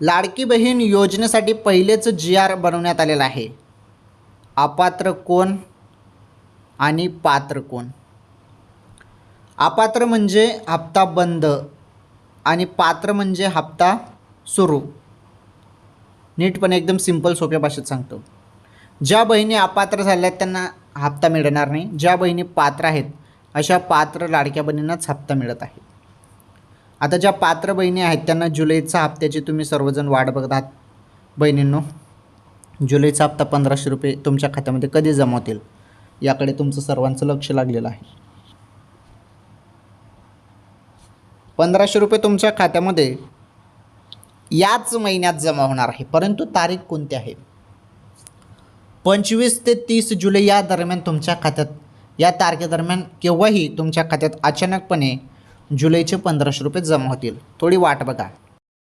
लाडकी बहीण योजनेसाठी पहिलेच जी आर बनवण्यात आलेलं आहे. अपात्र कोण आणि पात्र कोण? अपात्र म्हणजे हप्ता बंद आणि पात्र म्हणजे हप्ता सुरू. नीटपणे एकदम सिंपल सोप्या भाषेत सांगतो. ज्या बहिणी अपात्र झाल्या आहेत त्यांना हप्ता मिळणार नाही. ज्या बहिणी पात्र आहेत अशा पात्र लाडक्या बहिणींनाच हप्ता मिळत आहे. आता ज्या पात्र बहिणी आहेत त्यांना जुलैचा हप्त्याची तुम्ही सर्वजण वाट बघत आहात बहिणींनो जुलैचा हप्ता पंधराशे रुपये तुमच्या खात्यामध्ये कधी जमा होतील याकडे तुमचं सर्वांचं लक्ष लागलेलं आहे. पंधराशे रुपये तुमच्या खात्यामध्ये याच महिन्यात जमा होणार आहे परंतु तारीख कोणती आहे? पंचवीस ते तीस जुलै या दरम्यान तुमच्या खात्यात या तारखेदरम्यान केव्हाही तुमच्या खात्यात अचानकपणे जुलैचे पंधराशे रुपये जमा होतील. थोडी वाट बघा.